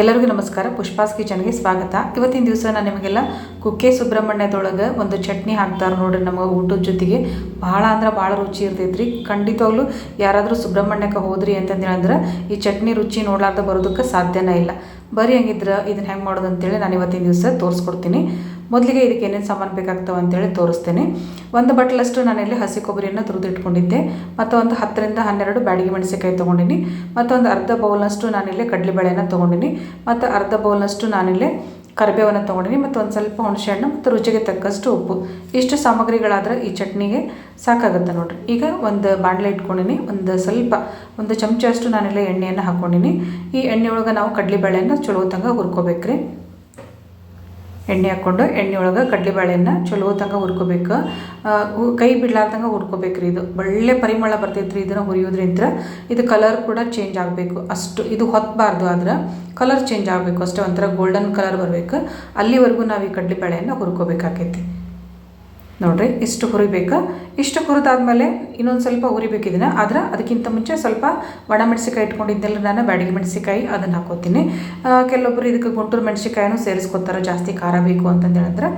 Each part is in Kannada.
ಎಲ್ಲರಿಗೂ ನಮಸ್ಕಾರ. ಪುಷ್ಪಾಸ್ ಕಿಚನ್ಗೆ ಸ್ವಾಗತ. ಇವತ್ತಿನ ದಿವಸ ನಾನು ನಿಮಗೆಲ್ಲ ಕುಕ್ಕೆ ಸುಬ್ರಹ್ಮಣ್ಯದೊಳಗೆ ಒಂದು ಚಟ್ನಿ ಹಾಕ್ತಾರೆ ನೋಡ್ರಿ ನಮಗೆ ಊಟದ ಜೊತೆಗೆ. ಭಾಳ ಅಂದ್ರೆ ಭಾಳ ರುಚಿ ಇರ್ತೈತ್ರಿ. ಖಂಡಿತವಾಗ್ಲೂ ಯಾರಾದರೂ ಸುಬ್ರಹ್ಮಣ್ಯಕ್ಕೆ ಹೋದ್ರಿ ಅಂತಂದು ಹೇಳಿದ್ರೆ ಈ ಚಟ್ನಿ ರುಚಿ ನೋಡ್ಲಾರ್ದ ಬರೋದಕ್ಕೆ ಸಾಧ್ಯನೇ ಇಲ್ಲ. ಬರೀ ಹಂಗಿದ್ರೆ, ಇದನ್ನ ಹೆಂಗೆ ಮಾಡೋದು ಅಂತೇಳಿ ನಾನು ಇವತ್ತಿನ ದಿವಸ ತೋರಿಸ್ಕೊಡ್ತೀನಿ. ಮೊದಲಿಗೆ ಇದಕ್ಕೆ ಏನೇನು ಸಾಮಾನು ಬೇಕಾಗ್ತವೆ ಅಂತೇಳಿ ತೋರಿಸ್ತೇನೆ. ಒಂದು ಬಟ್ಲಷ್ಟು ನಾನಿಲ್ಲಿ ಹಸಿ ಕೊಬ್ಬರಿಯನ್ನು ತುರಿದಿಟ್ಕೊಂಡಿದ್ದೆ. ಮತ್ತು ಒಂದು ಹತ್ತರಿಂದ ಹನ್ನೆರಡು ಬ್ಯಾಡಿಗೆ ಮೆಣಸಿನಕಾಯಿ ತೊಗೊಂಡಿನಿ. ಮತ್ತು ಒಂದು ಅರ್ಧ ಬೌಲ್ನಷ್ಟು ನಾನಿಲ್ಲಿ ಕಡಲೆಬೇಳೆನ ತೊಗೊಂಡಿನಿ. ಮತ್ತು ಅರ್ಧ ಬೌಲ್ನಷ್ಟು ನಾನಿಲ್ಲಿ ಕರಿಬೇವನ್ನು ತೊಗೊಂಡಿನಿ. ಮತ್ತು ಒಂದು ಸ್ವಲ್ಪ ಹುಣಸೆಹಣ್ಣು ಮತ್ತು ರುಚಿಗೆ ತಕ್ಕಷ್ಟು ಉಪ್ಪು. ಇಷ್ಟು ಸಾಮಗ್ರಿಗಳಾದರೆ ಈ ಚಟ್ನಿಗೆ ಸಾಕಾಗುತ್ತೆ ನೋಡಿರಿ. ಈಗ ಒಂದು ಬಾಣಲೆ ಇಟ್ಕೊಂಡಿನಿ. ಒಂದು ಸ್ವಲ್ಪ, ಒಂದು ಚಮಚ ಅಷ್ಟು ನಾನೆಲ್ಲ ಎಣ್ಣೆಯನ್ನು ಹಾಕ್ಕೊಂಡಿನಿ ಈ ಎಣ್ಣೆ ಒಳಗೆ ನಾವು ಕಡಲೆಬೇಳೆಯನ್ನು ಚಲೋ ತಂಗ ಹುರ್ಕೋಬೇಕ್ರಿ. ಎಣ್ಣೆ ಹಾಕ್ಕೊಂಡು ಎಣ್ಣೆ ಒಳಗೆ ಕಡಲೆಬೇಳೆಯನ್ನು ಚಲೋ ತಂಗ ಹುರ್ಕೋಬೇಕು. ಕೈ ಬಿಡ್ಲಾರ್ದಂಗೆ ಹುರ್ಕೋಬೇಕ್ರಿ ಇದು. ಒಳ್ಳೆ ಪರಿಮಳ ಬರ್ತೈತ್ರಿ ಇದನ್ನು ಹುರಿಯೋದ್ರಿಂದ ಇದು ಕಲರ್ ಕೂಡ ಚೇಂಜ್ ಆಗಬೇಕು. ಅಷ್ಟು, ಇದು ಹೊತ್ತಬಾರ್ದು ಆದ್ರೆ ಕಲರ್ ಚೇಂಜ್ ಆಗಬೇಕು. ಅಷ್ಟೇ ಒಂಥರ ಗೋಲ್ಡನ್ ಕಲರ್ ಬರಬೇಕು. ಅಲ್ಲಿವರೆಗೂ ನಾವು ಈ ಕಡಲೆಬೇಳೆಯನ್ನು ಹುರ್ಕೋಬೇಕಾಕೈತಿ. ನೋಡ್ರಿ, ಇಷ್ಟು ಹುರಿಬೇಕು ಇಷ್ಟು ಹುರಿದಾದ್ಮೇಲೆ ಇನ್ನೊಂದು ಸ್ವಲ್ಪ ಹುರಿಬೇಕಿದ್ದೀನಿ ಆದ್ರೆ ಅದಕ್ಕಿಂತ ಮುಂಚೆ ಸ್ವಲ್ಪ ಒಣ ಮೆಣಸಿಕಾಯಿ ಇಟ್ಕೊಂಡಿದ್ದೆಲ್ಲ ನಾನು ಬ್ಯಾಡಿಗೆ ಮೆಣಸಿಕಾಯಿ ಅದನ್ನು ಹಾಕೋತೀನಿ. ಕೆಲವೊಬ್ಬರು ಇದಕ್ಕೆ ಗುಂಟೂರು ಮೆಣಸಿಕಾಯಿನೂ ಸೇರಿಸ್ಕೊತಾರೆ, ಜಾಸ್ತಿ ಖಾರ ಬೇಕು ಅಂತಂದು ಹೇಳಿದ್ರೆ.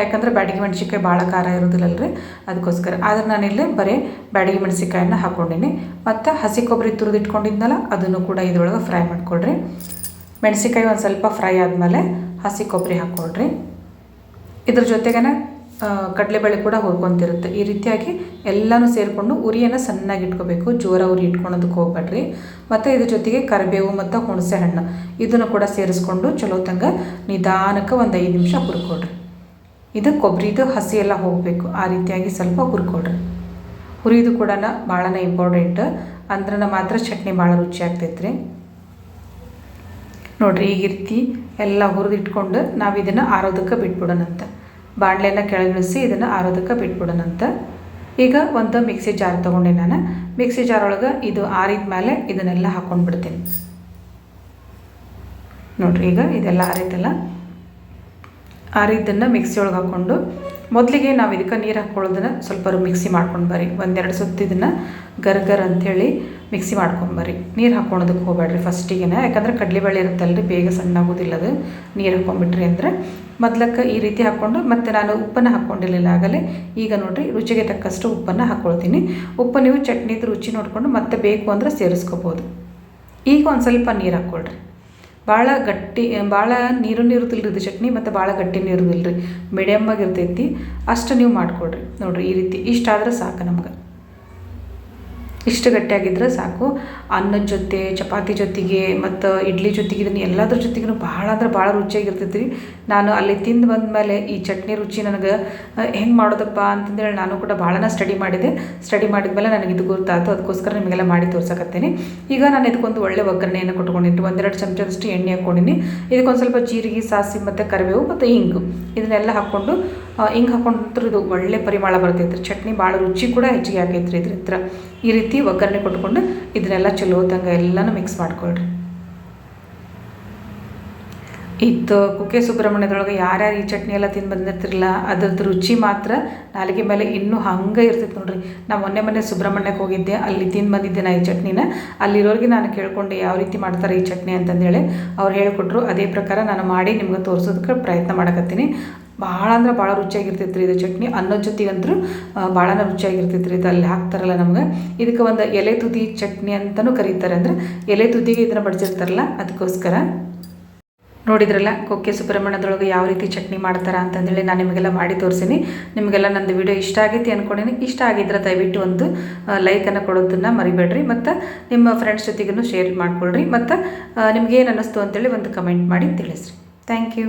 ಯಾಕಂದ್ರೆ ಬ್ಯಾಡಿಗೆ ಮೆಣಸಿಕಾಯಿ ಭಾಳ ಖಾರ ಇರೋದಿಲ್ಲ ಇರೋದಿಲ್ಲಲ್ರಿ, ಅದಕ್ಕೋಸ್ಕರ. ಆದ್ರೆ ನಾನಿಲ್ಲಿ ಬರೀ ಬ್ಯಾಡಿಗೆ ಮೆಣಸಿಕಾಯನ್ನ ಹಾಕ್ಕೊಂಡಿನಿ ಮತ್ತು ಹಸಿ ಕೊಬ್ಬರಿ ತುರಿದಿಟ್ಕೊಂಡಿದ್ನಲ್ಲ ಅದನ್ನು ಕೂಡ ಇದ್ರೊಳಗೆ ಫ್ರೈ ಮಾಡ್ಕೊಳ್ರಿ. ಮೆಣಸಿಕಾಯಿ ಒಂದು ಸ್ವಲ್ಪ ಫ್ರೈ ಆದಮೇಲೆ ಹಸಿ ಕೊಬ್ಬರಿ ಹಾಕ್ಕೊಳ್ರಿ ಇದ್ರ ಜೊತೆಗೇನೆ ಕಡಲೆಬೇಳೆ ಕೂಡ ಹುರ್ಕೊತಿರುತ್ತೆ. ಈ ರೀತಿಯಾಗಿ ಎಲ್ಲನೂ ಸೇರಿಕೊಂಡು ಉರಿಯನ್ನು ಸಣ್ಣಗೆ ಇಟ್ಕೋಬೇಕು. ಜೋರ ಉರಿ ಇಟ್ಕೊಳೋದಕ್ಕೆ ಹೋಗ್ಬೇಡ್ರಿ. ಮತ್ತು ಇದ್ರ ಜೊತೆಗೆ ಕರಿಬೇವು ಮತ್ತು ಹುಣಸೆ ಹಣ್ಣು. ಇದನ್ನು ಕೂಡ ಸೇರಿಸ್ಕೊಂಡು ಚಲೋ ತಂಗ ನಿಧಾನಕ್ಕೆ ಒಂದು ಐದು ನಿಮಿಷ ಹುರ್ಕೊಡ್ರಿ. ಇದು ಕೊಬ್ಬರಿದು ಹಸಿ ಎಲ್ಲ ಹೋಗಬೇಕು. ಆ ರೀತಿಯಾಗಿ ಸ್ವಲ್ಪ ಹುರ್ಕೊಡ್ರಿ. ಹುರಿದು ಕೂಡ ಭಾಳನೇ ಇಂಪಾರ್ಟೆಂಟ್ ಅಂದ್ರೆ ಮಾತ್ರ ಚಟ್ನಿ ಭಾಳ ರುಚಿ ಆಗ್ತೈತ್ರಿ. ನೋಡ್ರಿ ಈಗಿರ್ತಿ ರೀತಿ ಎಲ್ಲ ಹುರಿದಿಟ್ಕೊಂಡು ನಾವು ಇದನ್ನು ಆರೋದಕ್ಕೆ ಬಿಟ್ಬಿಡೋಣಂತ. ಬಾಣಲೆನ ಕೆಳಗಿಳಿಸಿ ಇದನ್ನು ಆರೋದಕ್ಕೆ ಬಿಟ್ಬಿಡೋಣಂತ. ಈಗ ಒಂದು ಮಿಕ್ಸಿ ಜಾರ್ ತೊಗೊಂಡೆ ನಾನು. ಮಿಕ್ಸಿ ಜಾರ್ ಒಳಗೆ ಇದು ಆರಿದ ಮೇಲೆ ಇದನ್ನೆಲ್ಲ ಹಾಕ್ಕೊಂಡು ಬಿಡ್ತೀನಿ ನೋಡ್ರಿ, ಈಗ ಇದೆಲ್ಲ ಆರೈತಲ್ಲ. ಆರಿದ್ದನ್ನು ಮಿಕ್ಸಿ ಒಳಗೆ ಹಾಕ್ಕೊಂಡು ಮೊದಲಿಗೆ ನಾವು ಇದಕ್ಕೆ ನೀರು ಹಾಕ್ಕೊಳ್ಳೋದನ್ನು ಸ್ವಲ್ಪ ಮಿಕ್ಸಿ ಮಾಡ್ಕೊಂಡು ಬರ್ರಿ. ಒಂದೆರಡು ಸುತ್ತು ಇದನ್ನು ಗರ್ಗರ್ ಅಂಥೇಳಿ ಮಿಕ್ಸಿ ಮಾಡ್ಕೊಂಬರ್ರಿ ನೀರು ಹಾಕ್ಕೊಳೋದಕ್ಕೆ ಹೋಗಬೇಡ್ರಿ ಫಸ್ಟಿಗೆನ. ಯಾಕಂದ್ರೆ ಕಡಲೆಬೇಳೆ ಇರುತ್ತಲ್ರಿ, ಬೇಗ ಸಣ್ಣಾಗೋದಿಲ್ಲ ಅದು ನೀರು ಹಾಕ್ಕೊಂಬಿಟ್ರಿ ಅಂದರೆ ಮೊದ್ಲಕ್ಕೆ ಈ ರೀತಿ ಹಾಕ್ಕೊಂಡು ಮತ್ತು ನಾನು ಉಪ್ಪನ್ನು ಹಾಕ್ಕೊಂಡಿರಲಿಲ್ಲ ಆಗಲೇ. ಈಗ ನೋಡಿರಿ ರುಚಿಗೆ ತಕ್ಕಷ್ಟು ಉಪ್ಪನ್ನು ಹಾಕ್ಕೊಳ್ತೀನಿ ಉಪ್ಪು ನೀವು ಚಟ್ನಿದು ರುಚಿ ನೋಡಿಕೊಂಡು ಮತ್ತೆ ಬೇಕು ಅಂದರೆ ಸೇರಿಸ್ಕೋಬೋದು. ಈಗ ಒಂದು ಸ್ವಲ್ಪ ನೀರು ಹಾಕ್ಕೊಳ್ರಿ ಭಾಳ ಗಟ್ಟಿ ಭಾಳ ನೀರು ಇರುದಿಲ್ಲ ಇದು ಚಟ್ನಿ, ಮತ್ತು ಭಾಳ ಗಟ್ಟಿನೂ ಇರೋದಿಲ್ಲ ರೀ ಮೀಡಿಯಮ್ಮಾಗಿ ಇರ್ತೈತಿ ಅಷ್ಟು ನೀವು ಮಾಡಿಕೊಡ್ರಿ. ನೋಡಿರಿ ಈ ರೀತಿ ಇಷ್ಟಾದರೆ ಸಾಕು ನಮ್ಗೆ. ಇಷ್ಟು ಗಟ್ಟಿಯಾಗಿದ್ರೆ ಸಾಕು. ಅನ್ನದ ಜೊತೆ, ಚಪಾತಿ ಜೊತೆಗೆ ಮತ್ತು ಇಡ್ಲಿ ಜೊತೆಗೆ ಇದನ್ನು ಎಲ್ಲದ್ರ ಜೊತೆಗೂ ಭಾಳ ಅಂದ್ರೆ ಭಾಳ ರುಚಿಯಾಗಿರ್ತೈತಿ ರೀ ನಾನು ಅಲ್ಲಿ ತಿಂದು ಬಂದ ಮೇಲೆ ಈ ಚಟ್ನಿ ರುಚಿ ನನಗೆ ಹೆಂಗೆ ಮಾಡೋದಪ್ಪ ಅಂತಂದೇಳಿ ನಾನು ಕೂಡ ಭಾಳನ ಸ್ಟಡಿ ಮಾಡಿದೆ. ಸ್ಟಡಿ ಮಾಡಿದ ಮೇಲೆ ನನಗೆ ಇದು ಗೊತ್ತಾಯಿತು ಅದಕ್ಕೋಸ್ಕರ ನಿಮಗೆಲ್ಲ ಮಾಡಿ ತೋರ್ಸಕತ್ತೀನಿ. ಈಗ ನಾನು ಇದಕ್ಕೊಂದು ಒಳ್ಳೆ ಒಗ್ಗರಣೆಯನ್ನು ಕೊಟ್ಕೊಂಡಿದ್ದು ಒಂದೆರಡು ಚಮಚದಷ್ಟು ಎಣ್ಣೆ ಹಾಕ್ಕೊಂಡಿನಿ ಇದಕ್ಕೊಂದು ಸ್ವಲ್ಪ ಜೀರಿಗೆ, ಸಾಸಿವೆ ಮತ್ತು ಕರಿಬೇವು ಮತ್ತು ಹಿಂಗು. ಇದನ್ನೆಲ್ಲ ಹಾಕ್ಕೊಂಡು ಹಿಂಗೆ ಹಾಕೊಂಡ್ರೆ ಇದು ಒಳ್ಳೆ ಪರಿಮಳ ಬರ್ತೈತೆ ರೀ ಚಟ್ನಿ ಭಾಳ ರುಚಿ ಕೂಡ ಹೆಚ್ಚಿಗೆ ಆಗೈತೆ ರೀ ಇದ್ರ ಹತ್ರ ಈ ರೀತಿ ಒಗ್ಗರಣೆ ಕೊಟ್ಕೊಂಡು ಇದನ್ನೆಲ್ಲ ಚಲೋ ತಂಗ ಎಲ್ಲನೂ ಮಿಕ್ಸ್ ಮಾಡ್ಕೊಳ್ರಿ. ಇತ್ತು ಕುಕ್ಕೆ ಸುಬ್ರಹ್ಮಣ್ಯದೊಳಗೆ ಯಾರ್ಯಾರು ಈ ಚಟ್ನಿ ಎಲ್ಲ ತಿಂದು ಬಂದಿರ್ತಿರಲ್ಲ ಅದ್ರದ್ದು ರುಚಿ ಮಾತ್ರ ನಾಲಿಗೆ ಮೇಲೆ ಇನ್ನೂ ಹಂಗೆ ಇರ್ತೈತೆ ನೋಡ್ರಿ. ನಾ ಮೊನ್ನೆ ಮೊನ್ನೆ ಸುಬ್ರಹ್ಮಣ್ಯಕ್ಕೆ ಹೋಗಿದ್ದೆ, ಅಲ್ಲಿ ತಿಂದು ಬಂದಿದ್ದೆ ನಾ ಈ ಚಟ್ನಿನ. ಅಲ್ಲಿರೋರಿಗೆ ನಾನು ಕೇಳ್ಕೊಂಡೆ ಯಾವ ರೀತಿ ಮಾಡ್ತಾರೆ ಈ ಚಟ್ನಿ ಅಂತಂದೇಳಿ. ಅವ್ರು ಹೇಳಿಕೊಟ್ರು, ಅದೇ ಪ್ರಕಾರ ನಾನು ಮಾಡಿ ನಿಮ್ಗೆ ತೋರಿಸೋದಕ್ಕೆ ಪ್ರಯತ್ನ ಮಾಡಕತ್ತೀನಿ. ಭಾಳ ಅಂದ್ರೆ ಭಾಳ ರುಚಿಯಾಗಿರ್ತೈತೆ ರೀ ಇದು ಚಟ್ನಿ. ಅನ್ನದ ಜೊತೆಗಂತೂ ಭಾಳನೇ ರುಚಿಯಾಗಿರ್ತೈತೆ ರೀ ಇದು ಅಲ್ಲಿ ಹಾಕ್ತಾರಲ್ಲ ನಮ್ಗೆ. ಇದಕ್ಕೆ ಒಂದು ಎಲೆ ತುದಿ ಚಟ್ನಿ ಅಂತಲೂ ಕರೀತಾರೆ. ಅಂದರೆ ಎಲೆ ತುದಿಗೆ ಇದನ್ನು ಬಡಿಸಿರ್ತಾರಲ್ಲ ಅದಕ್ಕೋಸ್ಕರ ನೋಡಿದ್ರಲ್ಲ ಕೊಕ್ಕೆ ಸುಬ್ರಹ್ಮಣ್ಯದೊಳಗೆ ಯಾವ ರೀತಿ ಚಟ್ನಿ ಮಾಡ್ತಾರೆ ಅಂತಂದೇಳಿ ನಾನು ನಿಮಗೆಲ್ಲ ಮಾಡಿ ತೋರಿಸಿನಿ. ನಿಮಗೆಲ್ಲ ನಂದು ವಿಡಿಯೋ ಇಷ್ಟ ಆಗೈತಿ ಅಂದ್ಕೊಂಡಿನಿ ಇಷ್ಟ ಆಗಿದ್ರೆ ದಯವಿಟ್ಟು ಒಂದು ಲೈಕನ್ನು ಕೊಡೋದನ್ನು ಮರಿಬೇಡ್ರಿ. ಮತ್ತು ನಿಮ್ಮ ಫ್ರೆಂಡ್ಸ್ ಜೊತೆಗೂ ಶೇರ್ ಮಾಡ್ಕೊಳ್ರಿ. ಮತ್ತು ನಿಮ್ಗೇನು ಅನ್ನಿಸ್ತು ಅಂತೇಳಿ ಒಂದು ಕಮೆಂಟ್ ಮಾಡಿ ತಿಳಿಸ್ರಿ. Thank you